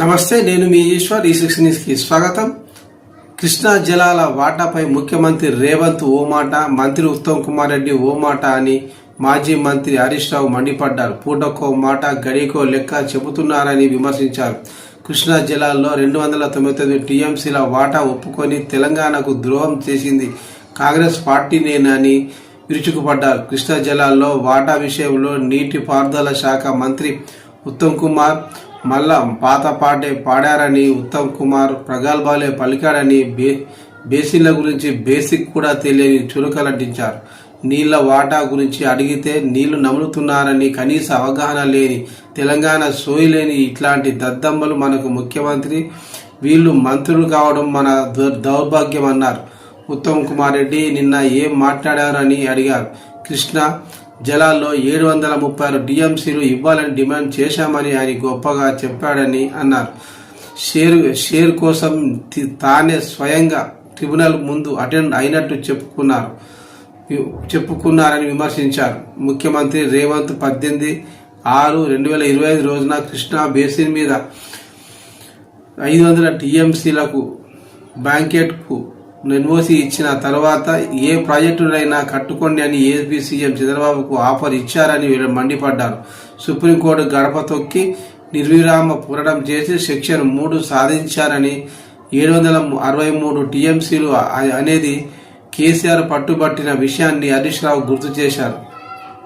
నమస్తే నేను మీ ఈశ్వర్ ఈ సిక్స్ స్వాగతం. కృష్ణా జలాల వాటాపై ముఖ్యమంత్రి రేవంత్ ఓ మాట మంత్రి ఉత్తమ్ కుమార్ రెడ్డి ఓ మాట అని మాజీ మంత్రి హరీష్ రావు మండిపడ్డారు. పూటకో మాట గడికో లెక్క చెబుతున్నారని విమర్శించారు. కృష్ణా జిల్లాలో రెండు వందల తొంభై తొమ్మిది టీఎంసీల వాటా ఒప్పుకొని తెలంగాణకు ద్రోహం చేసింది కాంగ్రెస్ పార్టీనేనని విరుచుకుపడ్డారు. కృష్ణా జిల్లాలో వాటా విషయంలో నీటిపారుదల శాఖ మంత్రి ఉత్తమ్ కుమార్ మళ్ళా పాత పాటే పాడారని ఉత్తమ్ కుమార్ ప్రగల్భాలే పలికాడని బే బేసిన్ల గురించి బేసిక్ కూడా తెలియని చురుకలంటించారు నీళ్ళ వాటా గురించి అడిగితే నీళ్ళు నములుతున్నారని కనీస అవగాహన లేని తెలంగాణ సోయి లేని ఇట్లాంటి దద్దమ్మలు మనకు ముఖ్యమంత్రి వీళ్ళు మంత్రులు కావడం మన దౌర్భాగ్యం అన్నారు. ఉత్తమ్ కుమార్ రెడ్డి నిన్న ఏం మాట్లాడారని అడిగారు. కృష్ణ జలాల్లో ఏడు వందల ముప్పై ఆరు డిఎంసీలు ఇవ్వాలని డిమాండ్ చేశామని ఆయన గొప్పగా చెప్పాడని అన్నారు. షేర్ షేర్ కోసం తానే స్వయంగా ట్రిబ్యునల్ ముందు అటెండ్ అయినట్టు చెప్పుకున్నారు. చెప్పుకున్నారని విమర్శించారు. ముఖ్యమంత్రి రేవంత్ పద్దెనిమిది ఆరు రెండు వేల ఇరవై ఐదు రోజున కృష్ణా బేసిన్ మీద ఐదు వందల టీఎంసీలకు బ్యాంకెట్కు ఎన్ఓసి ఇచ్చిన తర్వాత ఏ ప్రాజెక్టునైనా కట్టుకోండి అని ఏపీ సీఎం చంద్రబాబుకు ఆఫర్ ఇచ్చారని వీళ్ళు మండిపడ్డారు. సుప్రీంకోర్టు గడప తొక్కి నిర్విరామ పోరాటం చేసి సెక్షన్ మూడు సాధించారని ఏడు వందల అరవై మూడు టీఎంసీలు అనేది కేసీఆర్ పట్టుబట్టిన విషయాన్ని హరీష్ రావు గుర్తు చేశారు.